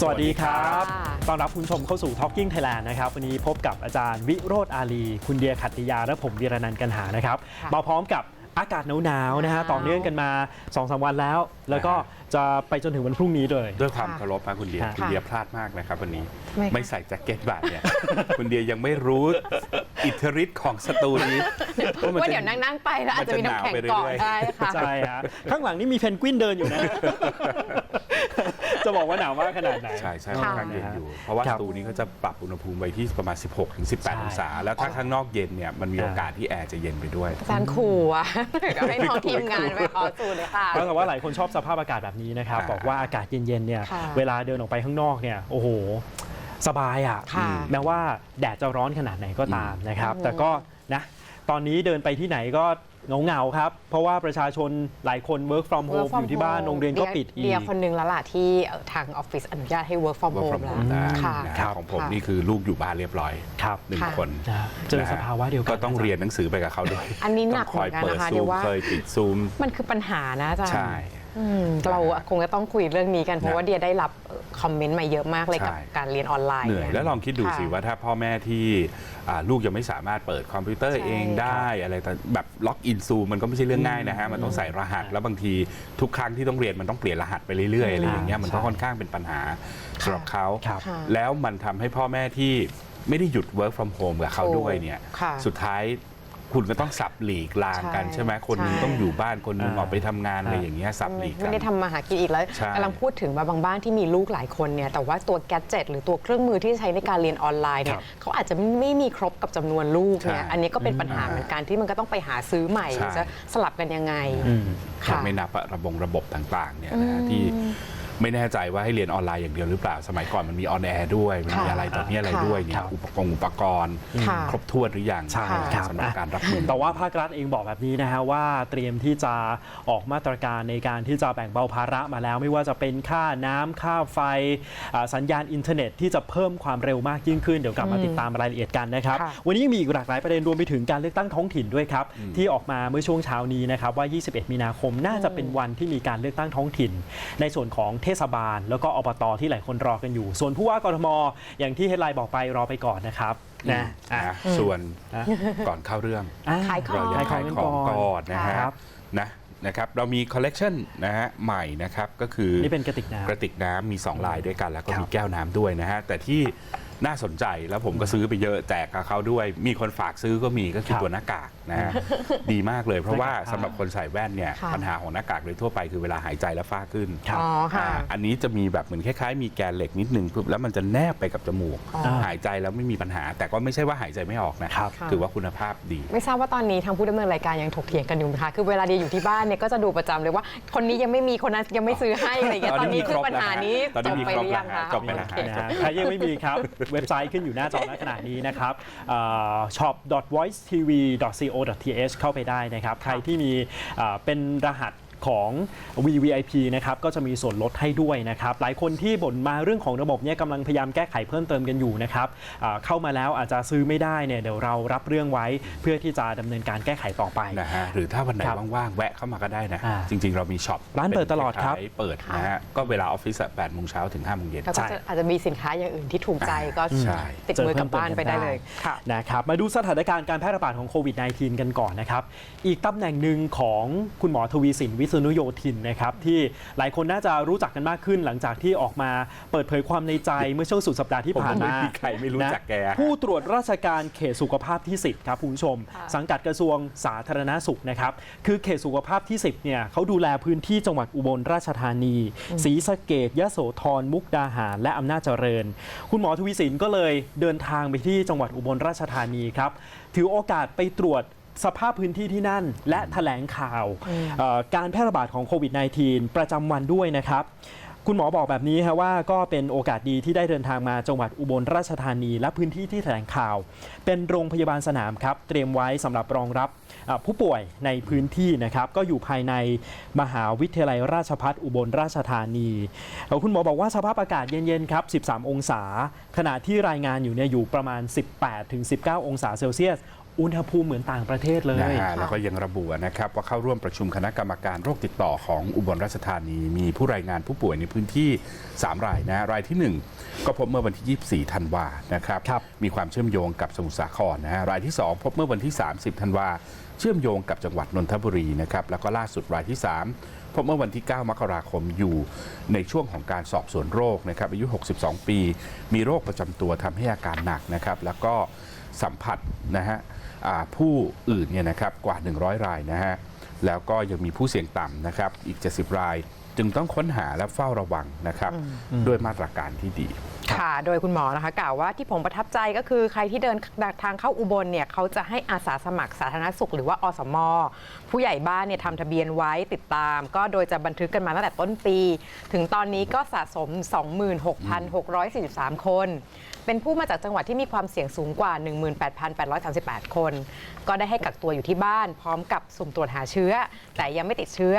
สวัสดีครับค่ะต้อนรับคุณผู้ชมเข้าสู่ Talking Thailand นะครับ วันนี้พบกับอาจารย์วิโรธอาลี คุณเดียขัตติยา และผมวีรนันท์กันหานะครับค่ะมาพร้อมกับอากาศหนาวๆนะฮะหนาวต่อเนื่องกันมา2อสวันแล้ว แล้วก็จะไปจนถึงวันพรุ่งนี้เลย ด้วยความค่ะเคารพนะคุณเดียค่ะคุณเดียพลาดมากนะครับวันนี้ทำไมคะไม่ใส่แจ็คเก็ตบาทเนี่ย คุณเดียยังไม่รู้อิทธิฤทธิ์ของสตูนี้มันว่าจะเดี๋ยวนั่งๆไปแล้วอาจจะมีน้ำแข็งมันจะหนาวไปเกาะเรื่อยๆได้ค่ะ ใช่ฮะ ข้างหลังนี่มีเพนกวินเดินอยู่นะ จะบอกว่าหนาวมากขนาดไหน ใช่ใช่ค่ะค่อนข้างเย็นอยู่ เพราะว่าคสรับตูนี้เขาจะปรับอุณหภูมิไว้ที่ประมาณ 16ถึงใช่ 18 องศา แล้วถ้าข้างนอกเย็นเนี่ยมันมีอ่าโอกาสที่แอร์จะเย็นไปด้วย อาจารย์ขู่อะก็ให้น้องทีมงานไปขอสูตรเลยค่ะก็แต่ว่าหลายคนชอบสภาพอากาศแบบนี้นะครับค่ะบอกว่าอากาศเย็นๆเนี่ย ค่ะเวลาเดินออกไปข้างนอกเนี่ย โอ้โห สบายอะ ค่ะแม้ว่าแดดจะร้อนขนาดไหนก็ตามนะครับอืมแต่ก็นะ ตอนนี้เดินไปที่ไหนก็ เหงาๆครับ เพราะว่าประชาชนหลายคน work from Work home from อยู่ที่บ้าน home โรงเรียนก็ปิดอีเดียกคนหนึงแล้วล่ะที่เอ่อทางออฟฟิศอนุญาตให้ work from work home from แล้ว home ได้ค่ะ นะครับของผมค่ะ นี่คือลูกอยู่บ้านเรียบร้อยครับ หนึ่งค่ะ คนนะเจอสภาวะเดียวกัน ก็ต้องเรียนหนังสือไปกับเขาด้วยอันนี้หนักต้งคอยเหมือนกันเปิดนะคะซูเดี๋ยมวว่า เคยติดซูม มันคือปัญหานะอาจารย์ ใช่อืม เราคงจะต้องคุยเรื่องนี้กัน เพราะนะว่าเดียได้รับเอ่อคอมเมนต์มาเยอะมากเลยกับใช่การเรียนออนไลน์เหนื่อยนี่แล้วลองคิดดูค่ะสิว่าถ้าพ่อแม่ที่อ่าลูกยังไม่สามารถเปิดคอมพิวเตอร์ใช่เองได้อะไรแต่แบบล็อกอินซูมันก็ไม่ใช่เรื่องง่ายนะฮะมันต้องใส่รหัสแล้วบางทีทุกครั้งที่ต้องเรียนมันต้องเปลี่ยนรหัสไปเรื่อยๆอะไรอย่างเงี้ยมันก็ใช่ค่อนข้างเป็นปัญหาสำหรับเขาครับค่ะแล้วมันทำให้พ่อแม่ที่ไม่ได้หยุด work from home กับเขาด้วยเนี่ยค่ะสุดท้าย คุณก็ต้องสับหลีกลางกันใช่ใช่ไหมคนหนึงใช่ต้องอยู่บ้านคนหนึงอ่าออกไปทำงานอะไรอย่างเงี้ยสับหลีกกัไม่น ได้ทำมาหากินอีกแล้วใช่กำลังพูดถึงว่าบางบ้านที่มีลูกหลายคนเนี่ยแต่ว่าตัวแกดเจิตหรือตัวเครื่องมือที่ใช้ในการเรียนออนไลน์เนี่ครัยบเขาอาจจะไม่มีครบกับจำนวนลูกเนี่ยใช่อันนี้ก็เป็นปัญหาอืมเหมือนกันที่มันก็ต้องไปหาซื้อใหม่ใช่ จะสลับกันยังไงอืมค่ะไม่นับอะระบบระบบต่างๆเนี่ยนะฮะที่ ไม่แน่ใจว่าให้เรียนออนไลน์อย่างเดียวหรือเปล่าสมัยก่อนมันมีออนแอร์ด้วยมันมีค่ะอะไรต่อมีอะไรค่ะด้วยเนี่ครัยบอุปกรณ์อุปกรณ์ค่ะครบถ้วนหรือยังใช่ครับสำหรับการรับมือแต่ว่าภาครัฐเองบอกแบบนี้นะฮะว่าเตรียมที่จะออกมาตรการในการที่จะแบ่งเบาภาระมาแล้ว ไม่ว่าจะเป็นค่าน้ำค่าไฟอ่าสัญญาณอินเทอร์เน็ตที่จะเพิ่มความเร็วมากยิ่งขึ้นเดี๋ยวกลับมาติดตามรายละเอียดกันนะครับค่ะวันนี้ยังมีอีกหลากหลายประเด็นรวมไปถึงการเลือกตั้งท้องถิ่นด้วยครับ ที่ออกมาเมื่อช่วงเช้านี้นะครับว่า 21 มีนาคมน่าจะเป็นวันที่มีการเลือกตั้งท้องถิ่น ในส่วนของเทศบาล แล้วก็อบตที่หลายคนรอกันอยู่ ส่วนผู้ว่ากทมอย่างที่เฮดไลน์บอกไปรอไปก่อนนะครับนะอะนะส่วนอะก่อนเข้าเรื่องอะขายของเรายังขายของก่อนนะฮะครับนะนะครับเรามีคอลเลกชันนะฮะใหม่นะครับก็คือนี่เป็นกระติกน้ำกระติกน้ำมี 2 ลายด้วยกัน แล้วก็ครับมีแก้วน้ำด้วยนะฮะแต่ที่ น่าสนใจแล้วผมก็ซื้อไปเยอะแจกกับเขาด้วย มีคนฝากซื้อก็มีก็คือครับตัวหน้ากากนะฮะดีมากเลยเพราะว่าหน้ากากสำหรับคนใส่แว่นเนี่ยค่ะปัญหาของหน้ากากโดยทั่วไปคือเวลาหายใจแล้วฝ้าขึ้นครับอ๋อค่ะอ่าอันนี้จะมีแบบเหมือนคล้ายๆมีแกนเหล็กนิดนึงปุ๊บแล้วมันจะแนบไปกับจมูก อ๋อ หายใจแล้วไม่มีปัญหา แต่ก็ไม่ใช่ว่าหายใจไม่ออกนะครับถือว่าคุณภาพดี ไม่ทราบว่าตอนนี้ทางผู้ดำเนินรายการยังถกเถียงกันอยู่ไหมคะคือเวลาเดียอยู่ที่บ้านเนี่ยก็จะดูประจำเลยว่า คนนี้ยังไม่มีคนนั้นยังไม่ซื้อให้อะไรอย่างเงี้ยตตออนนนี้นี้คือมีครบปัญหานี้แล้วฮะตอนนี้จบมีไปครหบรือยังแล้วคะ ฮะจบไปแล้วฮะโอเคนะฮะใครยังไม่มีครับเว็บไซต์ขึ้นอยู่หน้าจอณขณะนี้นะครับ shop.voicetv.co.th เข้าไปได้นะครับ ใครที่มีเป็นรหัส ของ VVIP นะครับก็จะมีส่วนลดให้ด้วยนะครับหลายคนที่บ่นมาเรื่องของระบบเนี่ยกำลังพยายามแก้ไขเพิ่มเติมกันอยู่นะครับเอ่อเข้ามาแล้วอาจจะซื้อไม่ได้เนี่ยเดี๋ยวเรารับเรื่องไว้เพื่อที่จะดำเนินการแก้ไขต่อไปนะฮะหรือถ้าวันไหนครับว่างๆแวะเข้ามาก็ได้นะอ่าจริง ๆ เรามีช็อปร้านเปิดตลอดครับป็นายๆเปิดนะฮะก็เวลาออฟฟิศอะ8โมงเช้าถึง5โมงเย็นแล้วก็จะอาจจะมีสินค้าอย่างอื่นที่ถูกใจก็ใช่ติดมือกลับบ้านไปได้เลยค่ะนะครับมาดูสถานการณ์การแพร่ระบาดของโควิด -19 กันก่อนนะครับอีกตำแหน่งหนึ่งของคุณหมอทวีสินวิษณุโยธินนะครับที่หลายคนน่าจะรู้จักกันมากขึ้น หลังจากที่ออกมาเปิดเผยความในใจเมื่อช่วงสุดสัปดาห์ที่ผ่านมาผมว่าไม่มีใครไม่รู้จักแกนะผู้ตรวจราชการเขตสุขภาพที่ 10 ครับคุณผู้ชมค่ะสังกัดกระทรวงสาธารณสุขนะครับคือเขตสุขภาพที่ 10 เนี่ยเขาดูแลพื้นที่จังหวัดอุบลราชธานีศรีสะเกดยโสธรมุกดาหาร และอำนาจเจริญ คุณหมอทวีสินก็เลยเดินทางไปที่จังหวัดอุบลราชธานีครับถือโอกาสไปตรวจ สภาพพื้นที่ที่นั่น และแถลงข่าวเอ่อการแพร่ระบาดของโควิด -19 ประจำวันด้วยนะครับคุณหมอบอกแบบนี้ฮะว่าก็เป็นโอกาสดีที่ได้เดินทางมาจังหวัดอุบลราชธานี และพื้นที่ที่แถลงข่าว เป็นโรงพยาบาลสนามครับ เตรียมไว้สำหรับรองรับอ่าผู้ป่วยในพื้นที่นะครับ ก็อยู่ภายในมหาวิทยาลัยราชภัฏอุบลราชธานีเอ่อคุณหมอบอกว่าสภาพอากาศเย็นๆครับ 13 องศา ขณะที่รายงานอยู่เนี่ยอยู่ประมาณ 18-19 องศาเซลเซียส อุณหภูมิเหมือนต่างประเทศเลยนะฮะแล้วก็ยังระบุนะครับว่าเข้าร่วมประชุมคณะกรรมการโรคติดต่อของอุบลราชธานี มีผู้รายงานผู้ป่วยในพื้นที่ 3 รายนะรายที่ 1 ก็พบเมื่อวันที่ 24 ธันวานะครับครับมีความเชื่อมโยงกับสมุทรสาครนะฮะรายที่ 2 พบเมื่อวันที่ 30 ธันวาเชื่อมโยงกับจังหวัดนนทบุรีนะครับแล้วก็ล่าสุดรายที่ 3 พบเมื่อวันที่ 9 มกราคมอยู่ในช่วงของการสอบสวนโรคนะครับอายุ 62 ปี มีโรคประจำตัวทำให้อาการหนักนะครับแล้วก็สัมผัสนะฮะอ่า ผู้อื่นเนี่ยนะครับกว่า 100 รายนะฮะแล้วก็ยังมีผู้เสี่ยงต่ำนะครับอีก 70 ราย จึงต้องค้นหาและเฝ้าระวังนะครับด้วยมาตรการที่ดีค่ะ โดยคุณหมอนะคะกล่าวว่าที่ผมประทับใจก็คือใครที่เดินทางเข้าอุบลเนี่ยเขาจะให้อาสาสมัครสาธารณสุขหรือว่าอสม ผู้ใหญ่บ้านเนี่ยทำทะเบียนไว้ติดตาม ก็โดยจะบันทึกกันมาตั้งแต่ต้นปี ถึงตอนนี้ก็สะสม 26,643 คน เป็นผู้มาจากจังหวัดที่มีความเสี่ยงสูงกว่า 18,838 คน ก็ได้ให้กักตัวอยู่ที่บ้าน พร้อมกับสุ่มตรวจหาเชื้อ แต่ยังไม่ติดเชื้อ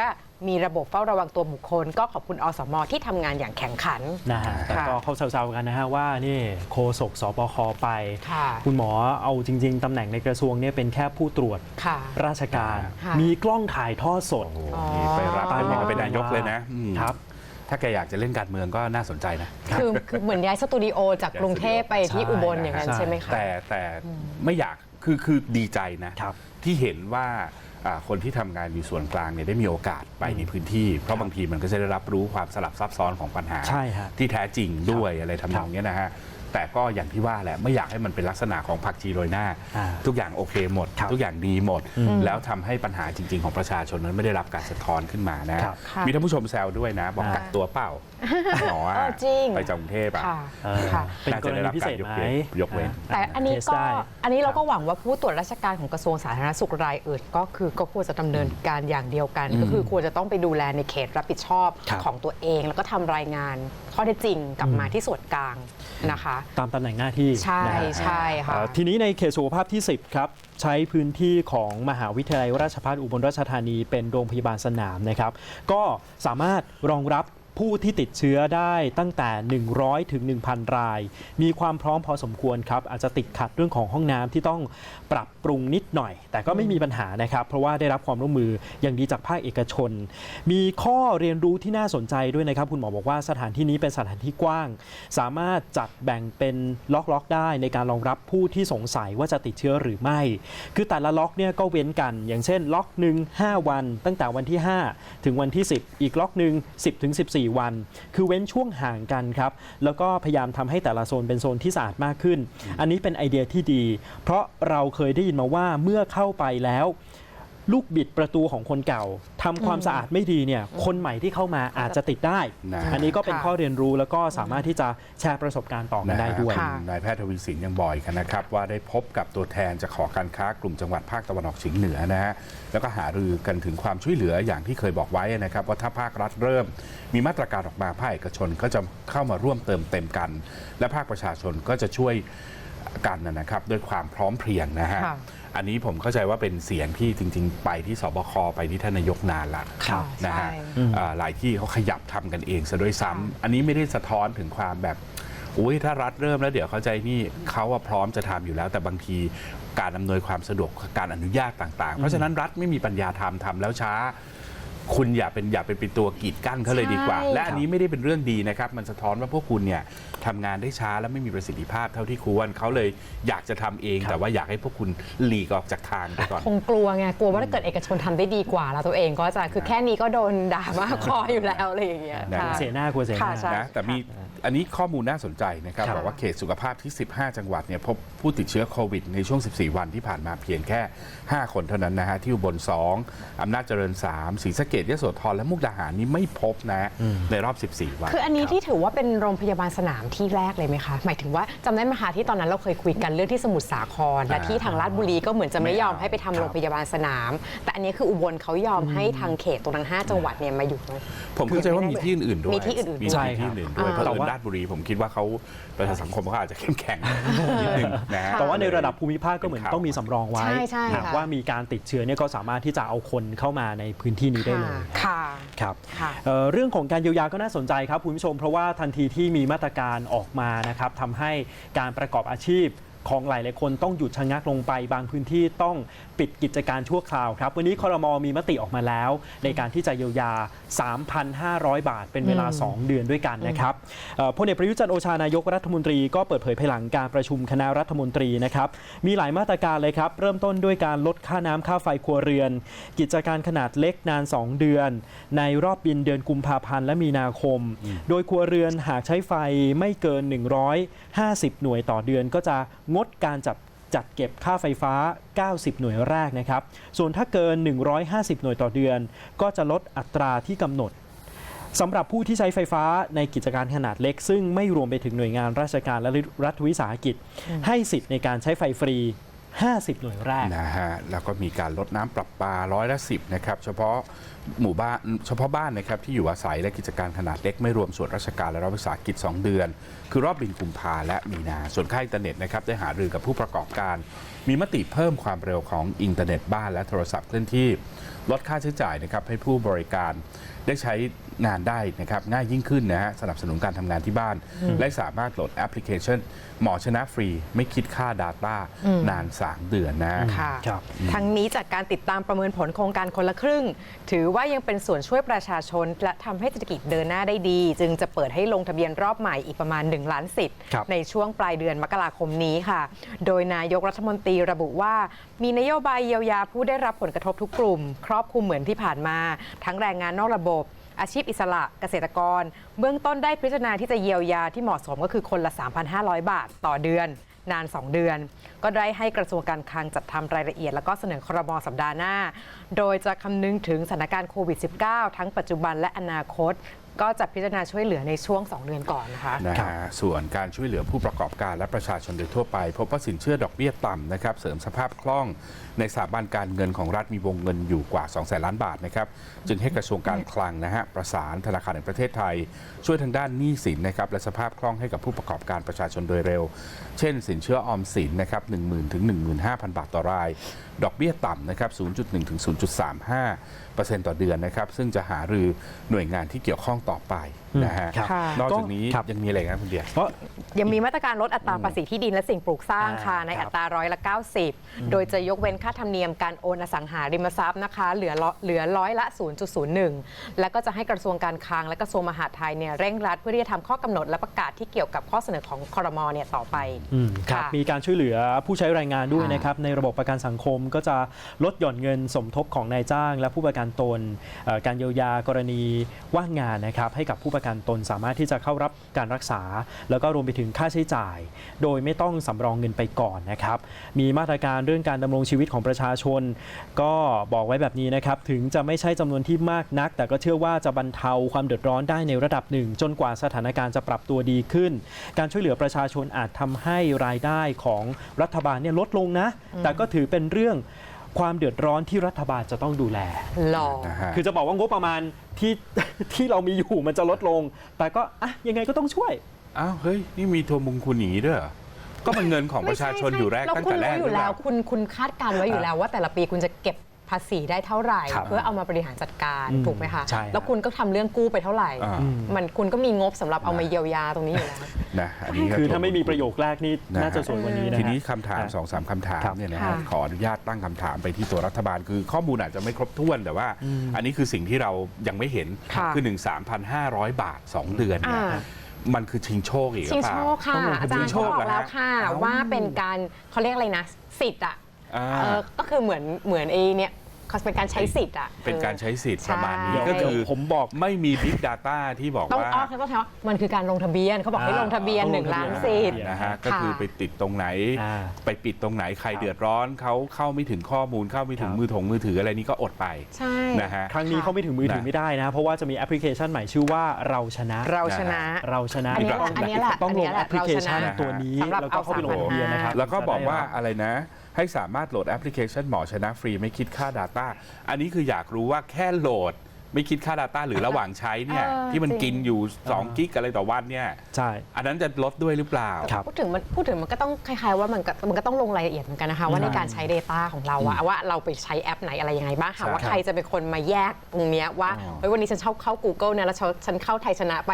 มีระบบเฝ้าระวังตัวบุคคล ก็ขอบคุณอสมที่ทำงานอย่างแข็งขัน นะฮะแต่ค่ะก็เขาแซวๆกันนะฮะว่านี่โคศกสปคไป ค่ะ คุณหมอเอาจริง ๆตำแหน่งในกระทรวงเนี่ยเป็นแค่ผู้ตรวจค่ะ ราชการ ค่ะ มีกล้องถ่ายทอดสด โอ้โหอ๋อนี่ไปรับอ๋อเป็นเป็นนายกเลยนะอืม ครับ ถ้าแกอยากจะเล่นการเมืองก็น่าสนใจนะคือคือเหมือนย้ายสตูดิโอจากกรุงเทพไปที่อุบลอย่างนั้นใช่ใช่ไหมคะแต่แต่ไม่อยากคือคือดีใจนะครับที่เห็นว่าอ่าคนที่ทำงานอยู่ส่วนกลางเนี่ยได้มีโอกาสไปในพื้นที่ เพราะบางทีมันก็จะได้รับรู้ความสลับซับซ้อนของปัญหาใช่ฮะที่แท้จริงด้วยอะไรทำนองเนี้ยนะฮะ แต่ก็อย่างที่ว่าแหละไม่อยากให้มันเป็นลักษณะของผักชีโรยหน้าอ่าทุกอย่างโอเคหมดครับทุกอย่างดีหมด แล้วทำให้ปัญหาจริง ๆ ของประชาชนนั้นไม่ได้รับการสะท้อนขึ้นมานะครับค่ะมีท่านผู้ชมแซวด้วยนะ บอกอ่ากักตัวเปล่าหมออะเออจริงไปจากกรุงเทพอะค่ะเออค่ะเป็นกรณีพิเศษไหมยกเว้นแต่อันนี้เทสก็ได้อันนี้เราก็หวังว่าผู้ตรวจราชการของกระทรวงสาธารณสุขรายอื่น ก็คือก็ควรจะดำเนินการอย่างเดียวกัน ก็คือควรจะต้องไปดูแลในเขตรับผิดชอบครับของตัวเอง แล้วก็ทำรายงานข้ อเท็จจริงกลับมาที่ส่วนกลางนะคะ ตามตำแหน่งหน้าที่ใช่นะฮะใช่ค่ะ เอ่อทีนี้ในเขตสุขภาพที่ 10 ครับ ใช้พื้นที่ของมหาวิทยาลัยราชภัฏอุบลราชธานีเป็นโรงพยาบาลสนามนะครับ ก็สามารถรองรับ ผู้ที่ติดเชื้อได้ตั้งแต่ 100 ถึง 1,000 ราย มีความพร้อมพอสมควรครับ อาจจะติดขัดเรื่องของห้องน้ำที่ต้องปรับปรุงนิดหน่อย แต่ก็ไม่มีปัญหานะครับ เพราะว่าได้รับความร่วมมืออย่างดีจากภาคเอกชน มีข้อเรียนรู้ที่น่าสนใจด้วยนะครับ คุณหมอบอกว่าสถานที่นี้เป็นสถานที่กว้าง สามารถจัดแบ่งเป็นล็อกๆได้ในการรองรับผู้ที่สงสัยว่าจะติดเชื้อหรือไม่ คือแต่ละล็อกเนี่ยก็เว้นกัน อย่างเช่น ล็อกหนึ่ง5วัน ตั้งแต่วันที่ 5 ถึงวันที่ 10 อีกล็อกหนึ่ง10ถึง14 4 วัน คือเว้นช่วงห่างกันครับ แล้วก็พยายามทำให้แต่ละโซนเป็นโซนที่สะอาดมากขึ้น อันนี้เป็นไอเดียที่ดี เพราะเราเคยได้ยินมาว่าเมื่อเข้าไปแล้ว ลูกบิดประตูของคนเก่าทำความสะอาดไม่ดีเนี่ยคนใหม่ที่เข้ามาอาจจะติดได้นะอันนี้ก็เป็นค่ะข้อเรียนรู้แล้วก็สามารถที่จะแชร์ประสบการณ์ต่อกันได้ด้วยค่ะนายแพทย์ทวีสินยังบอกอีกนะครับ ว่าได้พบกับตัวแทนจากหอการค้ากลุ่มจังหวัดภาคตะวันออกเฉียงเหนือนะฮะแล้วก็หารือกันถึงความช่วยเหลืออย่างที่เคยบอกไว้นะครับ ว่าถ้าภาครัฐเริ่ม มีมาตรการออกมาภาคเอกชนก็จะเข้ามาร่วมเติมเต็มกัน และภาคประชาชนก็จะช่วยกันนะครับด้วยความพร้อมเพรียงนะฮะค่ะ อันนี้ผมเข้าใจว่าเป็นเสียงที่จริง ๆ ไปที่สบคไปที่ท่านนายกนานละค่ะนะฮะใช่ อ่าหลายที่เขาขยับทำกันเองซะด้วยซ้ำอันนี้ไม่ได้สะท้อนถึงความแบบอุ้ยถ้ารัฐเริ่มแล้วเดี๋ยวเข้าใจนี่เขาว่าพร้อมจะทำอยู่แล้ว แต่บางทีการอำนวยความสะดวกการอนุญาตต่าง ๆ เพราะฉะนั้นรัฐไม่มีปัญญาทำทำแล้วช้า คุณอย่าเป็นอย่าเป็นเป็นตัวกีดกั้นเขาเลยดีกว่า ใช่ และอันนี้ไม่ได้เป็นเรื่องดีนะครับ มันสะท้อนว่าพวกคุณเนี่ยทำงานได้ช้าและไม่มีประสิทธิภาพเท่าที่ควรเขาเลยอยากจะทำเอง แต่ว่าอยากให้พวกคุณหลีกออกจากทางไปก่อน คงกลัวไงกลัวว่าถ้าเกิดเอกชนทำได้ดีกว่าแล้วตัวเองก็จะคือแค่นี้ก็โดนด่ามากพออยู่แล้วอะไรอย่างเงี้ยนะ ค่ะ เสียหน้ากลัวเสียหน้า ค่ะใช่ นะแต่มี อันนี้ข้อมูลน่าสนใจนะครับครับบอกว่าเขตสุขภาพที่ 15 จังหวัดเนี่ยพบผู้ติดเชื้อโควิดในช่วง 14 วันที่ผ่านมาเพียงแค่ 5 คนเท่านั้นนะฮะที่อุบล2อำนาจเจริญ 3ศรีสะเกดยโสธรและมุกดาหารนี่ไม่พบนะในรอบ 14 วัน คืออันนี้ที่ถือว่าเป็นโรงพยาบาลสนามที่แรกเลยไหมคะ หมายถึงว่าจำได้ไหมคะที่ตอนนั้นเราเคยคุยกันเรื่องที่สมุทรสาครและที่ทางราชบุรีก็เหมือนจะไม่ยอมให้ไปทำโรงพยาบาลสนาม แต่อันนี้คืออุบลเขายอมให้ทางเขตตรงนั้น5จังหวัดเนี่ยมาอยู่ ผมเข้าใจว่ามีที่อื่นๆด้วยมีที่อื่นๆมีใช่ที่ครับอื่นๆด้วยอ่าเพราะแต่เอิญว่าราชบุรี ผมคิดว่าเขาประชาสังคมเขาอาจจะเข้มแข็งนิดนึงนะฮะ แต่ว่าในระดับภูมิภาคก็เหมือนต้องมีสำรองไว้ใช่ใช่หากค่ะ ว่ามีการติดเชื้อเนี่ยก็สามารถที่จะเอาคนเข้ามาในพื้นที่นี้ได้เลยค่ะ ครับ ค่ะ เอ่อเรื่องของการเยียวยาก็น่าสนใจครับคุณผู้ชม เพราะว่าทันทีที่มีมาตรการออกมานะครับทำให้การประกอบอาชีพ ของหลายหลายคนต้องหยุดชะงักลงไปบางพื้นที่ต้องปิดกิจการชั่วคราวครับ วันนี้คอรมอมีมติออกมาแล้ว ในการที่จะเยียวยา 3,500 บาท เป็นเวลา 2 เดือนด้วยกันนะครับพลเอกประยุจันโอชานายกรัฐมนตรีก็เปิดเผยภายหลังการประชุมคณะรัฐมนตรีนะครับมีหลายมาตรการเลยครับ เริ่มต้นด้วยการลดค่าน้ำค่าไฟครัวเรือน กิจการขนาดเล็กนาน 2 เดือน ในรอบบินเดือนกุมภาพันธ์และมีนาคม โดยครัวเรือนหากใช้ไฟไม่เกิน 150 หน่วยต่อเดือนก็จะงดการจัดจัดเก็บค่าไฟฟ้า 90 หน่วยแรกนะครับ ส่วนถ้าเกิน 150 หน่วยต่อเดือน ก็จะลดอัตราที่กำหนดสำหรับผู้ที่ใช้ไฟฟ้าในกิจการขนาดเล็ก ซึ่งไม่รวมไปถึงหน่วยงานราชการและรัฐวิสาหกิจ ให้สิทธิ์ในการใช้ไฟฟรี 50 หน่วยแรกนะฮะแล้วก็มีการลดน้ำประปาร้อยละสิบนะครับ เฉพาะหมู่บ้านเฉพาะบ้านนะครับที่อยู่อาศัยและกิจการขนาดเล็กไม่รวมส่วนราชการและรัฐวิสาหกิจ 2 เดือน คือรอบบินกุมภาและมีนา ส่วนค่าอินเทอร์เน็ตนะครับได้หารือกับผู้ประกอบการ มีมติเพิ่มความเร็วของอินเทอร์เน็ตบ้านและโทรศัพท์เคลื่อนที่ ลดค่าใช้จ่ายนะครับให้ผู้บริการได้ใช้งานได้นะครับง่ายยิ่งขึ้นนะฮะสนับสนุนการทำงานที่บ้าน และสามารถโหลดแอปพลิเคชัน หมอชนะฟรีไม่คิดค่า Data นาน 3 เดือนนะค่ะครับ ทั้งนี้จากการติดตามประเมินผลโครงการคนละครึ่ง ถือว่ายังเป็นส่วนช่วยประชาชน และทำให้เศรษฐกิจเดินหน้าได้ดี จึงจะเปิดให้ลงทะเบียนรอบใหม่อีกประมาณ1 ล้านสิทธิ์ครับในช่วงปลายเดือนมกราคมนี้ค่ะ โดยนายกรัฐมนตรีระบุว่า มีนโยบายเยียวยาผู้ได้รับผลกระทบทุกกลุ่ม ครอบคลุมเหมือนที่ผ่านมา ทั้งแรงงานนอกระบบอาชีพอิสระเกษตรกร เบื้องต้นได้พิจารณาที่จะเยียวยาที่เหมาะสมก็คือคนละ 3,500 บาทต่อเดือน นาน 2 เดือน ก็ได้ให้กระทรวงการคลังจัดทำรายละเอียด แล้วก็เสนอครมสัปดาห์หน้า โดยจะคำนึงถึงสถานการณ์โควิด -19 ทั้งปัจจุบันและอนาคต ก็จะพิจารณาช่วยเหลือในช่วง 2 เดือนก่อนนะคะ นะฮะส่วนการช่วยเหลือผู้ประกอบการและประชาชนโดยทั่วไป พบว่าสินเชื่อดอกเบี้ยต่ำนะครับ เสริมสภาพคล่องในสถาบันการเงินของรัฐมีวงเงินอยู่กว่า2แสนล้านบาทนะครับ จึงให้กระทรวงการคลังนะฮะประสานธนาคารแห่งประเทศไทย ช่วยทางด้านหนี้สินนะครับและสภาพคล่องให้กับผู้ประกอบการประชาชนโดยเร็ว เช่น สินเชื่อออมสินนะครับ10,000ถึง15,000 บาทต่อราย ดอกเบี้ยต่ำนะครับ0.1ถึง0.35เปอร์เซ็นต์ต่อเดือนนะครับ ซึ่งจะหารือหน่วยงานที่เกี่ยวข้องต่อไปนะฮะครับค่ะนอกจากนี้ครับ ยังมีอะไรนะคุณเดีย เพราะ ยังมีมาตรการลดอัตราภาษีที่ดินและสิ่งปลูกสร้างค่ะ อ่าในครับอัตราร้อยละ 90 โดยจะยกเว้นค่าธรรมเนียมการโอนอสังหาริมทรัพย์นะคะ เหลือร้อยเหลือร้อยละ 0.01 แล้วก็จะให้กระทรวงการคลังและกระทรวงมหาดไทยเนี่ยเร่งรัดเพื่อที่จะทำข้อกำหนดและประกาศที่เกี่ยวกับข้อเสนอของคอรมอเนี่ยต่อไปอืมครับค่ะมีการช่วยเหลือผู้ใช้แรงงานด้วยค่ะนะครับในระบบประกันสังคมก็จะลดหย่อนเงินสมทบของนายจ้าง และผู้ประกันตนเอ่อการเยียวยากรณีว่างงานนะครับให้กับผู้ประกันตนสามารถที่จะเข้ารับการรักษา แล้วก็รวมไปถึงค่าใช้จ่าย โดยไม่ต้องสำรองเงินไปก่อนนะครับ มีมาตรการเรื่องการดำรงชีวิตของประชาชน ก็บอกไว้แบบนี้นะครับ ถึงจะไม่ใช่จำนวนที่มากนัก แต่ก็เชื่อว่าจะบรรเทาความเดือดร้อนได้ในระดับหนึ่ง จนกว่าสถานการณ์จะปรับตัวดีขึ้น การช่วยเหลือประชาชนอาจทำให้รายได้ของรัฐบาลเนี่ยลดลงนะ แต่ก็ถือเป็นเรื่อง ความเดือดร้อนที่รัฐบาลจะต้องดูแลหล่อนะฮะ คือจะบอกว่างบประมาณที่ ที่เรามีอยู่มันจะลดลง แต่ก็อะยังไงก็ต้องช่วย อ้าวเฮ้ยนี่มีทัวร์มุงคุณอย่างนี้ด้วยเหรอก็เป็นเงินของประชาชนอยู่แรกแล้วตั้งคุณแต่แรกรู้อยู่หรือเปแล้วล่าคุณคุณคาดการณ์ไว้อยู่แล้วว่าแต่ละปีคุณจะเก็บ ภาษีได้เท่าไหร่ ครับเพื่อเอามาบริหารจัดการอืมถูกไหมคะใช่ครับแล้วคุณก็ทำเรื่องกู้ไปเท่าไหร่ อ่า มันคุณก็มีงบสำหรับเอามาเยียวยาตรงนี้อยู่แล้ว นะอันนี้ก็ คือถ้าไม่มีประโยคแรกนี่นะฮะ น่าจะสวยกว่านี้นะฮะ ทีนี้คำถามอะสองสามคำถามครับเนี่ยนะค่ะฮะขออนุญาตตั้งคำถามไปที่ตัวรัฐบาลคือข้อมูลอาจจะไม่ครบถ้วนแต่ว่า อันนี้คือสิ่งที่เรายังไม่เห็นค่ะคือ1 3,500 บาท 2 เดือนเนี่ยอ่า มันคือชิงโชคอีกหรืชิองเปโชล่า คค่ะต้องลงทะอาเบีจายรนย์เขาบอกแล้วค่ะ เอ้า ว่าเป็นการเขาเรียกอะไรนะ สิทธิ์อะอ่า เออก็คือเหมือนเหมือนไอ้เนี่ย เขาเป็นการใช้สิทธิ์อะเป็นการใช้สิทธิ์ใช่ประมาณนี้เดี๋ยวก็คือผมบอกไม่มี Big Data ที่บอกต้องว่า อ้อเขาต้องใช้ว่ามันคือการลงทะเบียนเขาบอกให้ลงทะเบียนอ่าหนึ่งต้องลงล้านทะเบีสิยทนธิ์ นะฮะก็คือไปติดตรงไหน อ่าไปปิดตรงไหนใครเดือดร้อนเขาเข้าไม่ถึงข้อมูลเข้าไม่ถึงครับ มือถงมือถืออะไรนี้ก็อดไปใช่ นะฮะ ครั้งนี้เขาไม่ถึงมือถือนะ ไม่ได้นะ เพราะว่าจะมีแอปพลิเคชันใหม่ชื่อว่าเราชนะ เราชนะ เราชนะอันนี้แหละต้งอันนี้แหละต้องอันลนี้งแหแอละปพลิเคชันเราชนะตัวนี้สำหรับแล้วก็เข้าไปลงทะเบียนนะครับ แล้วก็บอกว่าจะได้รับอะไรนะ ให้สามารถโหลดแอปพลิเคชันหมอชนะฟรีไม่คิดค่า Data อันนี้คืออยากรู้ว่าแค่โหลดไม่คิดค่า Data หรือระหว่างใช้เนี่ย เออ ที่มันจริงกินอยู่อ่า2กิกอะไรต่อวันเนี่ย ใช่ อันนั้นจะลดด้วยหรือเปล่า ครับ พูดถึงมันพูดถึงมันก็ต้องคล้ายๆว่ามันก็มันก็ต้องลงรายละเอียดเหมือนกันนะคะว่าในการใช้ Data ของเราอะว่าเราไปใช้แอปไหนอะไรยังไงบ้างค่ะใช่ว่าใครจะเป็นคนมาแยกตรงเนี้ยว่าอ๋อ เฮ้ยวันนี้ฉันชอบเข้า Google เนี่ยแล้วฉันฉันเข้าไทยชนะไป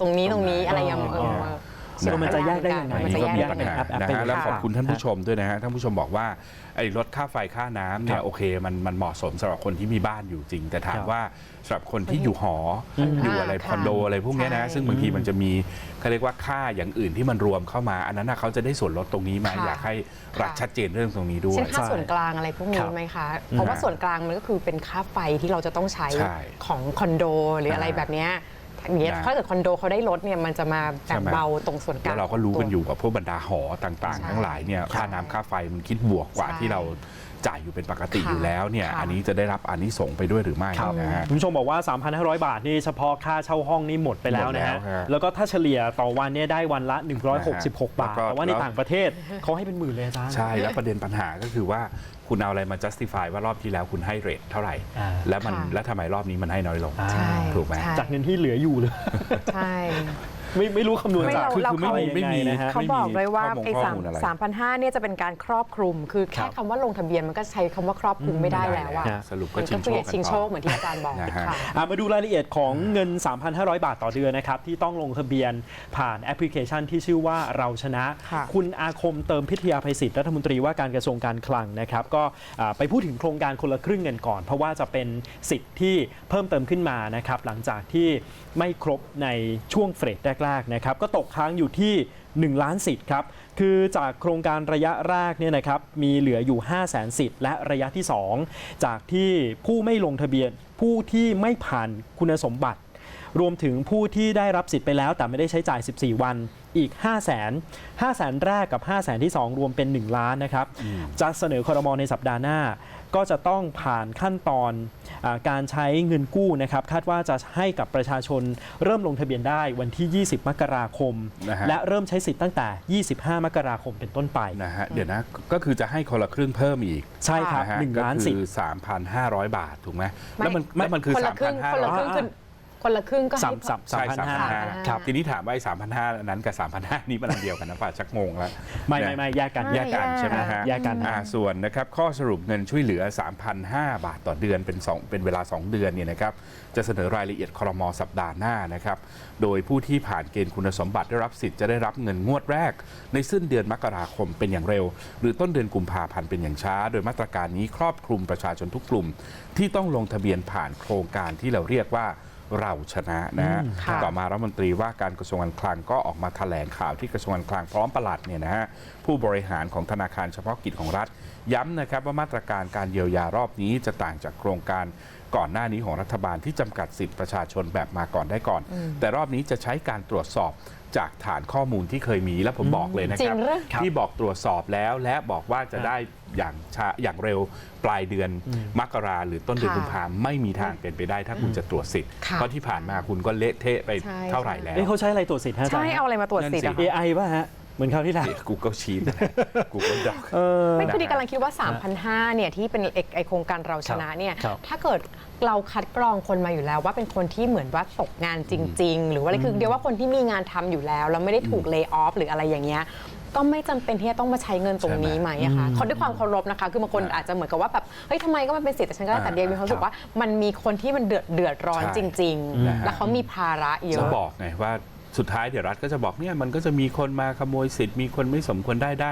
ตรงนี้ตรงนี้อะไรอย่างเงี้ยเออ ส่วนมันจะแยกได้ยังไงมันอันจะนี้ก็แยมีกปัญได้หาแอปแอปนะเป็นฮะยังไงแล้วขอบคุณท่านค่ะผู้ชมด้วยนะฮะท่านผู้ชมบอกว่าไอ้ลดค่าไฟค่าน้ำเนี่คยรับโอเคมันมันเหมาะสมสำหรับคนที่มีบ้านอยู่จริง แต่ถามครับ ว่าสำหรับคนที่อยู่หออมอยู่อะไรอ่าคอนโดค่ะอะไรพวกเนี้ยนะ ใช่ซึ่งบางทีมันจะมีเขาเรียกว่าค่าอย่างอื่นที่มันรวมเข้ามา อันนั้นนะเขาจะได้ส่วนลดตรงนี้ไหมาค่ะอยากให้รัฐค่ะ ชัดเจนเรื่องตรงนี้ด้วย เช่นค่าใช่ส่วนกลางอะไรพวกคนี้รับไหมคะ เพราะว่าส่วนกลางมันก็คือเป็นค่าไฟที่เราจะต้องใช้ใช่ของคอนโดหรืออะไรอ่าแบบเนี้ย อย่างเงี้ยนะ ถ้าเกิดคอนโดเขาได้ลดเนี่ยมันจะมาแบ่ใช่งไหมเบาตรงส่วนกลาแล้งวเราก็รู้กันอยู่กับพวกบรรดาหอต่างใช่ๆ ทั้งหลายเนี่ยค่าน้ำค่าไฟมันคิดบวกกว่าใช่ที่เราจ่ายอยู่เป็นปกติค่ะอยู่แล้วเนี่ยค่ะ อันนี้จะได้รับอานิสงส์ไปด้วยหรือไม่ครับนะฮะ คุณผู้ชมบอกว่า 3,500 บาทนี่เฉพาะค่าเช่าห้องนี่หมดไปแล้วนะฮะ หมดแล้วฮะแล้วก็ถ้าเฉลี่ยต่อวันเนี่ยได้วันละ 166 บาท แล้วก็ แต่ว่าในต่างประเทศเขาให้เป็นหมื่นเลยอาจารย์ ใช่แล้วประเด็นปัญหาก็คือว่า คุณเอาอะไรมา justify ว่ารอบที่แล้วคุณให้เรทเท่าไหร่ อ่า แล้วมันค่ะ แล้วทำไมรอบนี้มันให้น้อยลงอ่าใช่ ถูกไหม ใช่ จากเงินที่เหลืออยู่เลย ใช่ ไม่ไม่รู้คำนวณไม่จาก เราคือเราคือไม่มีไม่มียังไงนะฮะ เขาบอกเลยว่าข้อมูลไอ้ข้อสามมูลอะไรสามพันห้าเนี่ยจะเป็นการครอบคลุม คือครัแค่บคำว่าลงทะเบียนมันก็ใช้คำว่าครอบคลุมไม่ได้แล้วอะม่สรุปก็มันชิก็งโชคือคกันชิงโชต่อคเหมือนที่อาจารย์บอกนะฮะ ค่ะ อะมาดูรายละเอียดของเงิน 3,500 บาทต่อเดือนนะครับ ที่ต้องลงทะเบียนผ่านแอปพลิเคชันที่ชื่อว่าเราชนะค่ะคุณอาคมเติมพิทยาภัยศิษย์รัฐมนตรีว่าการกระทรวงการคลังนะครับ ก็อ่าไปพูดถึงโครงการคนละครึ่งเงินก่อน เพราะว่าจะเป็นสิทธิ์ที่เพิ่มเติมขึ้นมานะครับ หลังจากที่ ไม่ครบในช่วงเฟสแรกๆนะครับก็ตกค้างอยู่ที่ 1 ล้านสิทธิ์ครับคือจากโครงการระยะแรกเนี่ยนะครับมีเหลืออยู่ 5 0 0แสนสิทธิ์และระยะที่ 2 จากที่ผู้ไม่ลงทะเบียนผู้ที่ไม่ผ่านคุณสมบัติ รวมถึงผู้ที่ได้รับสิทธิ์ไปแล้ว แต่ไม่ได้ใช้จ่าย 14 วันอีก 5 0 0 0 0 0 5 0 0 0 0แรกกับ 5 0 0 0 0 0ที่ 2 รวมเป็น 1 ล้านนะครับจะเสนอคอรมอในสัปดาห์หน้า ก็จะต้องผ่านขั้นตอนอา การใช้เงินกู้นะครับคาดว่าจะให้กับประชาชนเริ่มลงทะเบียนได้วันที่ 20 มกราคม นะฮะ และเริ่มใช้สิทธิ์ตั้งแต่ 25 มกราคมเป็นต้นไป นะฮะเดี๋ยวนะก็คือจะให้คนละครึ่งเพิ่มอีกใช่ครับนะฮะ1ล้านสิทก็ธิ์คือ3,500 บาทถูกไหมแล้วมันไม่แล้วมันคือ คนละครึ่งคนละครึ่ง3,500 คือ คนละครึ่งก็ให้สามสามใช่3,500 3,500ครับ ทีนี้ถามว่าไอ้3,500นั้นกับ3,500นี้มันอันเดียวกันนะป่าชักงงแล้วไม่ไม่ไม่แยกกันแยกกันใช่ไหมฮะแยกกันอ่าส่วนนะครับข้อสรุปเงินช่วยเหลือ 3,005 บาทต่อเดือนเป็นสองเป็นเวลา 2 เดือนเนี่ยนะครับจะเสนอรายละเอียดครมสัปดาห์หน้านะครับโดยผู้ที่ผ่านเกณฑ์คุณสมบัติได้รับสิทธิ์จะได้รับเงินงวดแรก ในสิ้นเดือนมกราคมเป็นอย่างเร็ว หรือต้นเดือนกุมภาพันธ์เป็นอย่างช้า โดยมาตรการนี้ครอบคลุมประชาชนทุกกลุ่ม ที่ต้องลงทะเบียนผ่านโครงการที่เราเรียกว่า เราชนะนะฮะค่ะต่อมารัฐมนตรีว่าการกระทรวงการคลังก็ออกมาแถลงข่าวที่กระทรวงการคลังพร้อมปลัดเนี่ยนะฮะผู้บริหารของธนาคารเฉพาะกิจของรัฐ ย้ำนะครับว่ามาตรการการเยียวยารอบนี้จะต่างจากโครงการก่อนหน้านี้ของรัฐบาลที่จำกัดสิทธิประชาชนแบบมาก่อนได้ก่อน แต่รอบนี้จะใช้การตรวจสอบ จากฐานข้อมูลที่เคยมีและผมบอกเลยนะครัจริงหรือที่บอกตรวจสอบแล้วและบอกว่าจะได้อย่างช้าอย่างเร็วปลายเดือนมกราหรือต้นเดือนค่ะกุมภาไม่มีทางเป็นไปได้ถ้าคุณจะตรวจสิทธิ์ค่ะเพราะที่ผ่านมาคุณก็เละเทะไปใช่เท่าไหร่แล้วเอ้เขาใช้อะไรตรวจสิทธิ์ฮะอาจารใช่ย์เอาอะไรมาตรวจสิทธิ์อะนั่นสิคะ AI ป่ะฮะ เหมือนคราวที่แล้ว Google Sheet Google Doc เออไม่คือนะฮะดีกำลังคิดว่า 3,500เนี่ยที่เป็นไอ้ไอโครงการเราชนะเนี่ยครับถ้าเกิดเราคัดกรองคนมาอยู่แล้ว ว่าเป็นคนที่เหมือนว่าตกงานจริง ๆ หรือว่าอะไรคือเดียวว่าคนที่มีงานทำอยู่แล้ว แล้วไม่ได้ถูกเล y off หรืออะไรอย่างเงี้ยก็ไม่จำเป็นที่จะต้องมาใช้เงินตรงนี้ไหมอะคะเขาด้วยความเคารพนะคะ คือบางคนอาจจะเหมือนกับว่าแบบเฮ้ยทำไมก็มันเป็นสิทธิ์แต่ฉันก็ได้แต่เดียวมีความรู้สึกว่ามันมีคนที่มันเดือดเดือดร้อนใช่ จริงนะฮะๆแล้วเขามีภาระเยจะอะ บอกไงว่า สุดท้ายเดี๋ยวรัฐก็จะบอกเนี่ยมันก็จะมีคนมาขโมยสิทธิ์มีคนไม่สมควรได้ได้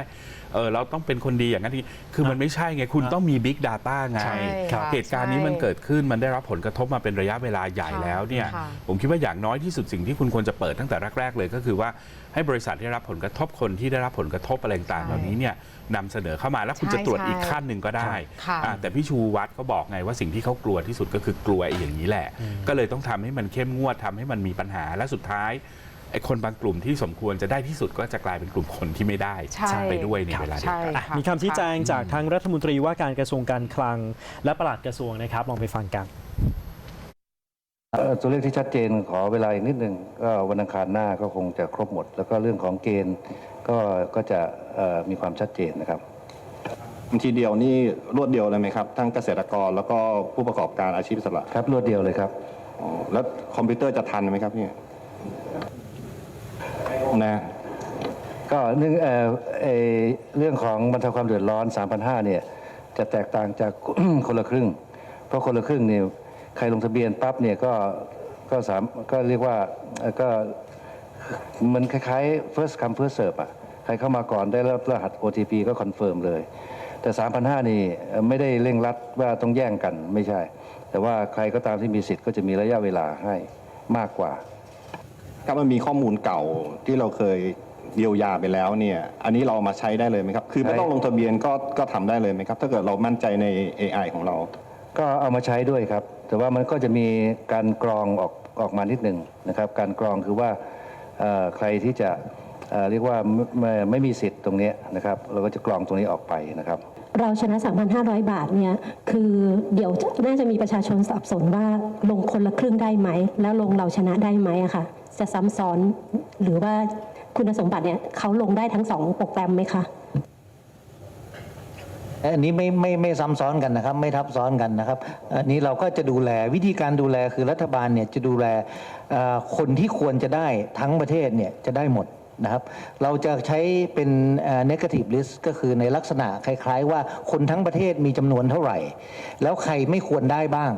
เออเราต้องเป็นคนดีอย่างนั้นทีคือมันไม่ใช่ไงคุณต้องมี Big Data ไงใช่ค่ะเหตุการณ์นี้มันใช่เกิดขึ้นมันได้รับผลกระทบมาเป็นระยะเวลาใหญ่ค่ะแล้วเนี่ยค่ะ ผมคิดว่าอย่างน้อยที่สุดสิ่งที่คุณควรจะเปิดตั้งแต่แรกๆเลยก็คือว่าให้บริษัทที่ได้รับผลกระทบคนที่ได้รับผลกระทบอะไรต่างๆเหล่านี้เนี่ยนำเสนอเข้ามาแล้วคุณจะตรวจอีกขั้นหนึ่งก็ได้ค่ะ อ่าแต่พี่ชูวัดเขาบอกไงว่าสิ่งที่เขากลัวที่สุดก็คือกลัวไอ้อย่างนี้แหละ ก็เลยต้องทำให้มันเข้มงวดทำให้มันมีปัญหาและสุดท้ายไอ้คนบางกลุ่มที่สมควรจะได้ที่สุดก็จะกลายเป็นกลุ่มคนที่ไม่ได้ใช่ไปด้วยในเวลาเดียวใช่กันอะค่ะ มีคำชี้แจงจากทางรัฐมนตรีว่าการกระทรวงการคลัง และปลัดกระทรวงนะครับ ลองไปฟังกัน เอ่อตัวเลขที่ชัดเจนขอเวลาอีกนิดหนึ่งก็วันอังคารหน้าก็คงจะครบหมด แล้วก็เรื่องของเกณฑ์ก็ก็จะเอ่อมีความชัดเจนนะครับ ทีเดียวนี่รวดเดียวเลยไหมครับ ทั้งเกษตรกรแล้วก็ผู้ประกอบการอาชีพอิสระครับรวดเดียวเลยครับอ๋อแล้วคอมพิวเตอร์จะทันไหมครับพี่ นะ ก็เรื่องเอ่อเออเรื่องของบรรเทาความเดือดร้อน 3,500เนี่ยจะแตกต่างจาก คนละครึ่ง เพราะคนละครึ่งเนี่ยใครลงทะเบียนปั๊บเนี่ยก็ก็สามก็เรียกว่าเอ่อก็มันคล้ายๆ first come first serve อะใครเข้ามาก่อนได้รับรหัส OTP ก็คอนเฟิร์มเลย แต่ 3,500 นี่เอ่อไม่ได้เร่งรัดว่าต้องแย่งกันไม่ใช่ แต่ว่าใครก็ตามที่มีสิทธิ์ก็จะมีระยะเวลาให้มากกว่า ถ้ามันมีข้อมูลเก่าที่เราเคยเยียวยาไปแล้วเนี่ย อันนี้เราเอามาใช้ได้เลยไหมครับ คือไม่ต้องลงทะเบียนก็ก็ทำได้เลยไหมครับ ถ้าเกิดเรามั่นใจใน AI ของเรา ก็เอามาใช้ด้วยครับ แต่ว่ามันก็จะมีการกรองออกออกมานิดหนึ่งนะครับ การกรองคือว่าเอ่อใครที่จะเอ่อเรียกว่าไม่ไม่ไม่มีสิทธิ์ตรงเนี้ยนะครับ เราก็จะกรองตรงนี้ออกไปนะครับ เราชนะ 3,500 บาทเนี่ย คือเดี๋ยวจะน่าจะมีประชาชนสับสนว่าลงคนละครึ่งได้ไหม แล้วลงเราชนะได้ไหมอะค่ะ จะซ้ำซ้อนหรือว่าคุณสมบัติเนี่ยเขาลงได้ทั้งสองโปรแกรมไหมคะอันนี้ไม่ไม่ไม่ซ้ำซ้อนกันนะครับ ไม่ทับซ้อนกันนะครับ อันนี้เราก็จะดูแลวิธีการดูแลคือรัฐบาลเนี่ยจะดูแลคนที่ควรจะได้ทั้งประเทศเนี่ยจะได้หมดนะครับ เราจะใช้เป็นเอ่อ negative list ก็คือในลักษณะคล้าย ๆ ว่าคนทั้งประเทศมีจำนวนเท่าไหร่ แล้วใครไม่ควรได้บ้าง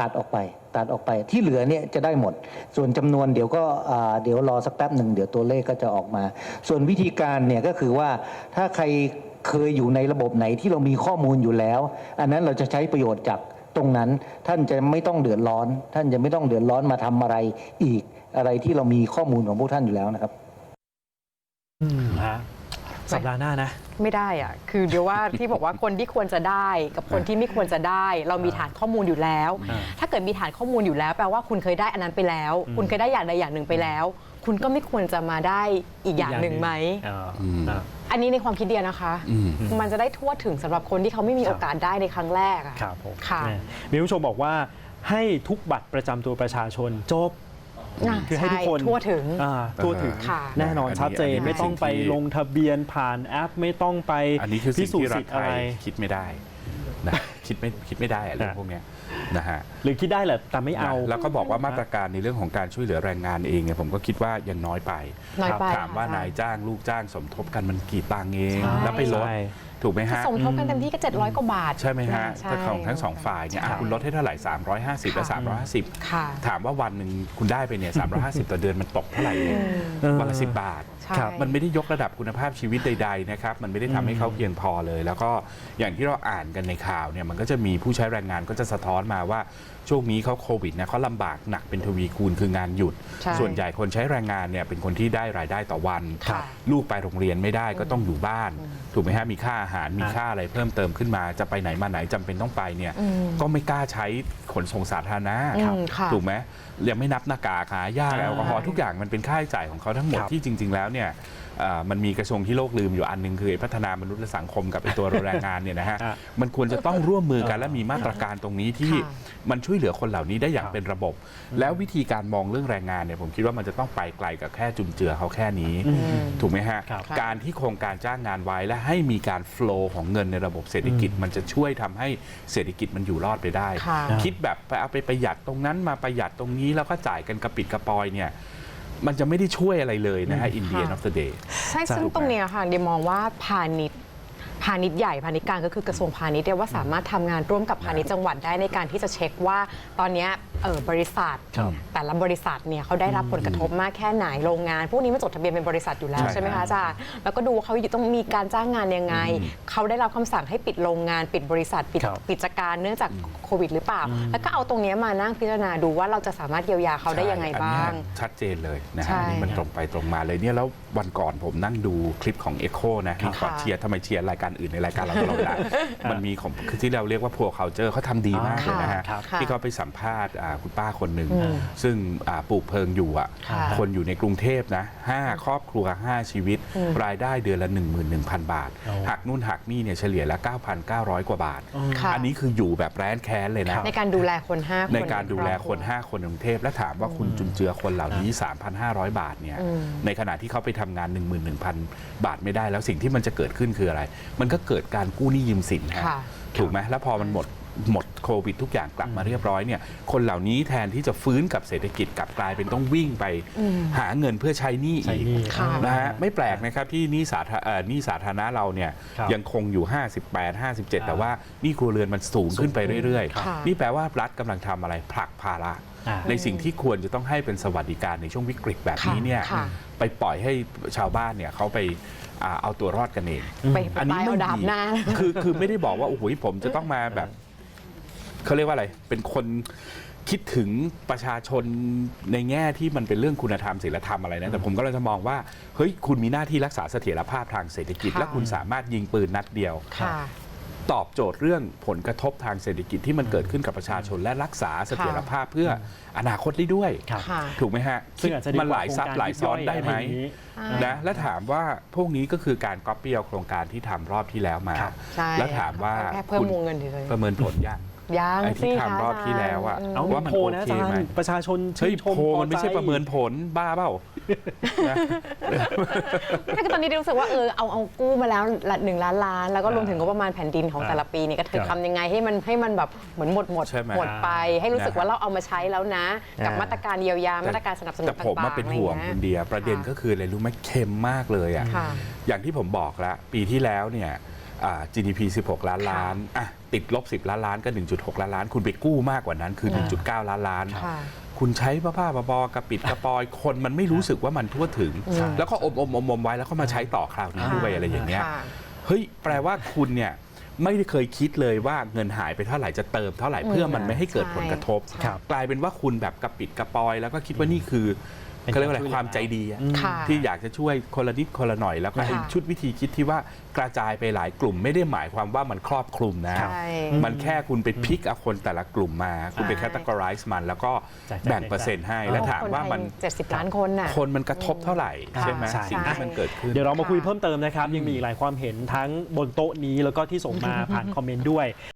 ตัดออกไป ตัดออกไปที่เหลือเนี่ยจะได้หมด ส่วนจำนวนเดี๋ยวก็เดี๋ยวรอสักแป๊บหนึ่งเดี๋ยวตัวเลขก็จะออกมา ส่วนวิธีการเนี่ยก็คือว่าถ้าใครเคยอยู่ในระบบไหนที่เรามีข้อมูลอยู่แล้ว อันนั้นเราจะใช้ประโยชน์จากตรงนั้นท่านจะไม่ต้องเดือดร้อน ท่านจะไม่ต้องเดือดร้อนมาทำอะไรอีกอะไรที่เรามีข้อมูลของพวกท่านอยู่แล้วนะครับ อืมฮะ สัปดาห์หน้านะ ไม่ได้อะคือเดี๋ยวว่าที่บอกว่าคนที่ควรจะได้ กับคนที่ไม่ควรจะได้ เรามีฐานข้อมูลอยู่แล้วอ่าถ้าเกิดมีฐานข้อมูลอยู่แล้ว แปลว่าคุณเคยได้อันนั้นไปแล้ว คุณเคยได้อย่างใดอย่างหนึ่งไปแล้ว คุณก็ไม่ควรจะมาได้อีกอย่างหนึ่งไหมเอออืมอ่าอันนี้ในความคิดเดียนะคะอืมมันจะได้ทั่วถึงสำหรับคนที่เขาไม่มีครับโอกาสได้ในครั้งแรกอะครับผมค่ะแม่มีผู้ชมบอกว่าให้ทุกบัตรประจำตัวประชาชนจบ อะคือให้ทุกคนใช่ทั่วถึง อ่าทั่วถึงค่ะ แน่นอนอันนี้ชัดเจน อันนี้ไม่ต้องไปสิ่งที่ลงทะเบียนผ่านแอปไม่ต้องไปอันนี้คือพิสิ่งสูจที่น์รัสิฐทธิ์ไทอะไร ยคิดไม่ได้นะคิดไม่คิดไม่ได้อะเรื่องฮะพวกเนี้ยนะฮะ หรือคิดได้แหละแต่ไม่เอานะแล้วก็บอกว่ามาตรการในเรื่องของการช่วยเหลือแรงงานเองเนี่ยผมก็คิดว่ายังน้อยไปน้อยไปถามว่าค่ะนายจ้างลูกจ้างสมทบกันมันกี่ตังค์เอง ใช่ แล้วไปลดใช่ถูกไหมฮะสมทบกันเต็มที่ก็ 700 กว่าบาท ใช่ไหมฮะใช่ถ้าของทั้งสองฝ่ายเนี่ยอะค่ะคุณลดให้เท่าไหร่ 350 และค่ะ350ค่ะถามว่าวันหนึ่งคุณได้ไปเนี่ย 350 ต่อเดือนมันตกเท่าไหร่เองเออวันละสิบบาทใช่ครับมันไม่ได้ยกระดับคุณภาพชีวิตใด ๆ นะครับ มันไม่ได้ทำให้เขาเพียงพอเลย แล้วก็อย่างที่เราอ่านกันในข่าวเนี่ยมันก็จะมีผู้ใช้แรงงานก็จะสะท้อนมาว่า ช่วงนี้เขาโควิดเนี่ยเขาลำบากหนักเป็นทวีคูณคืองานหยุด ใช่ส่วนใหญ่คนใช้แรงงานเนี่ยเป็นคนที่ได้รายได้ต่อวัน ค่ะลูกไปโรงเรียนไม่ได้ก็ต้องอยู่บ้าน ถูกไหมฮะมีค่าอาหารมีค่าอะไรเพิ่มเติมขึ้นมาจะไปไหนมาไหนจำเป็นต้องไปเนี่ยอืมก็ไม่กล้าใช้ขนส่งสาธารณะอืมค่ะถูกไหมยังไม่นับหน้ากากหายาแอลกอฮอล์ทุกอย่างมันเป็นค่าใช้จ่ายของเขาทั้งหมดครับ ที่จริง ๆ แล้วเนี่ยเอ่อมันมีกระทรวงที่โลกลืมอยู่อันหนึงคือไอ้พัฒนามนุษยและสังคมกับไอ้ตัวแรงงานเนี่ยนะฮะอะมันควรจะต้องร่วมมือกันและมีมาตรการตรงนี้ที่ค่ะ มันช่วยเหลือคนเหล่านี้ได้อย่างครับเป็นระบบ แล้ววิธีการมองเรื่องแรงงานเนี่ยผมคิดว่ามันจะต้องไปไกลกับแค่จุนเจือเขาแค่นี้ ถูกไหมฮะ ครับ การที่โครงการจ้างงานไว้และให้มีการฟล o ของเงินในระบบเศรษฐกิจ มันจะช่วยทำให้เศรษฐกิจมันอยู่รอดไปได้ ค่ะ คิดแบบไปเอาไปประหยัดตรงนั้นมาประหยัดตรงนี้แล้วก็จ่ายกันกระปิดกระปอยเนี่ย มันจะไม่ได้ช่วยอะไรเลยนะฮะอินเดียนอค่ะอฟเดอะเดย์ ใช่ ซึ่งตรงเนี้ยค่ะเดียมองว่าพาณิชย์ พาณิชย์ใหญ่พาณิชย์กลางก็คือกระทรวงพาณิชย์เนี่ยว่าสามารถทำงานร่วมกับพาณิชย์จังหวัดได้ในการที่จะเช็คว่าตอนเนี้ยเออบริษัท ครับแต่ละบริษัทเนี่ยเขาได้รับผลกระทบมากแค่ไหนโรงงานพวกนี้มันจดทะเบียนเป็นบริษัทอยู่แล้วใช่ ใช่ไหมคะอาจารย์แล้วก็ดูว่าเขาอยู่ต้องมีการจ้างงานยังไง เขาได้รับคำสั่งให้ปิดโรงงาน ปิดบริษัทปิดครับ กิจการเนื่องจากโควิดหรือเปล่า แล้วก็เอาตรงเนี้ยมานั่งพิจารณาดูว่าเราจะสามารถเยียวยาเขาได้ยังไงใช่บ้าง อันเนี้ยชัดเจนเลยนะใช่ฮะอันนี้มันตรงไปตรงมาเลยเนี่ยแล้ววันก่อนผมนั่งดูคลิปของ Echo นะนี่ขอค่ะเชียร์ทำไมเชียร์รายการอื่นในรายการเราตลอดเวลามันมีของคือที่เราเรียกว่า Poor Culture เขาทำดีมากเลยนะฮะครับค่ะที่เขาไปสัมภาษณ์อ่าคุณป้าคนหนึ่งอืมซึ่งอ่าปลูกเพลิงอยู่อะค่ะ คนอยู่ในกรุงเทพนะห้าครอบครัว 5 ชีวิต รายได้เดือนละ 11,000 บาท โอ้ หักนู่นหักนี่เนี่ยเฉลี่ยละ 9,900 กว่าบาท ค่ะ อันนี้คืออยู่แบบแร้นแค้นเลยนะ ในการดูแลคนห้าคนในการดูแลคนใรอบรัว5คนในกรุงเทพและถามว่าคุณจุนเจือคนเหล่านี้ 3,500 บาทเนี่ยอืมในขณะที่เขาไปทำงาน 11,000 บาทไม่ได้แล้วสิ่งที่มันจะเกิดขึ้นคืออะไร มันก็เกิดการกู้หนี้ยืมสินฮะค่ะ ถูกไหมแล้วพอมันหมดหมดโควิดทุกอย่างกลับมาเรียบร้อยเนี่ยคนเหล่านี้แทนที่จะฟื้นกับเศรษฐกิจกลับกลายเป็นต้องวิ่งไปหาเงินเพื่อใช้หนี้ใช้อีก หนี้ ค่ะ นะฮะไม่แปลกนะครับที่หนี้สาธารเอ่อหนี้สาธารณะเราเนี่ยครับยังคงอยู่ 58 57 แต่ว่าหนี้ครัวเรือนมันสูงขึ้นไปเรื่อยค่ะๆนี่แปลว่ารัฐกำลังทำอะไรผลักภาระอ่า ในสิ่งที่ควรจะต้องให้เป็นสวัสดิการในช่วงวิกฤตแบบนี้เนี่ยค่ะไปปล่อยให้ชาวบ้านเนี่ยเขาไป อ่าเอาตัวรอดกันเองไปอันนี้ตายเอาไม่ดาบดีหน้า คือคือไม่ได้บอกว่าโอ้โหผมจะต้องมาแบบเขาเรียกว่าอะไร เป็นคนคิดถึงประชาชนในแง่ที่มันเป็นเรื่องคุณธรรมศีลธรรมอะไรนะแต่ผมก็เลยจะมองว่าเฮ้ยคุณมีหน้าที่รักษาเสถียรภาพทางเศรษฐกิจ ค่ะ และคุณสามารถยิงปืนนัดเดียว ค่ะ ตอบโจทย์เรื่องผลกระทบทางเศรษฐกิจที่มันเกิดขึ้นกับประชาชนและรักษาเสถียรภาพเพื่ออนาคตได้ด้วย ครับ ค่ะ ถูกไหมฮะซึ่งอาจจะดีมันหลายซับหลายซ้อนได้ไหมกว่าโครงการยิบย่อยอะไรอย่างนี้นะและถามว่าพวกนี้ก็คือการก๊อปปี้เอาโครงการที่ทำรอบที่แล้วมา ครับ ใช่แล้วถามว่าแค่เพิ่มคุณวงเงินเฉยๆ ประเมินผลยัง ยังไอ้ที่สิทำรอบที่แล้วอะาจารย์เอาว่ามันโพลโอนะเคอาจารไหมย์ประชาชนชื่เฮ้ยนชมโพลมันไม่ใช่พอใจประเมินผลบ้าเปล่านะไม่คือตอนนี้รู้สึกว่าเออเอาเอากู้มาแล้วละหนึ่งล้านล้าน แล้วก็รวมถึงงบประมาณแผ่นดินของอ่าแต่ละปีเนี่ยก็ถือครับทำยังไงให้มันให้มันแบบเหมือนหมดหมดใช่ไหมหมดไป ให้รู้สึกนะฮะว่าเราเอามาใช้แล้วนะ กับอ่าม มาตรการเยียวยามาตรการสนับสนุนแต่ผมมาต่างๆเป็นห่วงอะไรคุณเงี้ยเดียประเด็นค่ะก็คืออะไรรู้ไหมเค็มมากเลยอะ ค่ะ อย่างที่ผมบอกแล้วปีที่แล้วเนี่ยอ่า GDP 16 ล้านล้านอะติดลบ 10 ล้านล้านก็ 1.6 ล้านล้าน คุณไปกู้มากกว่านั้นคือ 1.9 ล้านล้านค่ะคุณใช้บ้าบ้าๆบอๆกระปิดกระปอยคนมันไม่รู้สึกว่ามันทั่วถึงใช่แล้วก็อมอมอมอมไว้แล้วก็มาใช้ต่อคราวนี้ด้วยอะไรอย่างเงี้ยค่ะเฮ้ยแปลว่าคุณเนี่ยไม่ได้เคยคิดเลยว่าเงินหายไปเท่าไหร่จะเติมเท่าไหร่เพื่อมันไม่ให้เกิดผลกระทบใช่ครับกลายเป็นว่าคุณแบบกระปิดกระปอย แล้วก็คิดว่านี่คือ เป็นเขาเรียกว่าอะไรการช่วยเหลือความใจดีอะค่ะที่อยากจะช่วยคนละนิดคนละหน่อย แล้วก็ค่ะไอ้ชุดวิธีคิดที่ว่ากระจายไปหลายกลุ่ม ไม่ได้หมายความว่ามันครอบคลุมนะ ใช่ มันแค่คุณไปพิกเอาคนแต่ละกลุ่มมา คุณไปใช่ แคตตากรายส์มัน แล้วก็แจกๆแบ่งเปอร์เซ็นต์ให้ แล้วถามว่ามันเจ็ดสิบล้านคนน่ะ คนมันกระทบเท่าไหร่ค่ะใช่ไหมใช่ สิ่งที่มันเกิดขึ้น เดี๋ยวเรามาคุยค่ะเพิ่มเติมนะครับ ยังมีอีกหลายความเห็นทั้งบนโต๊ะนี้แล้วก็ที่ส่งมาผ่านคอมเมนต์ด้วย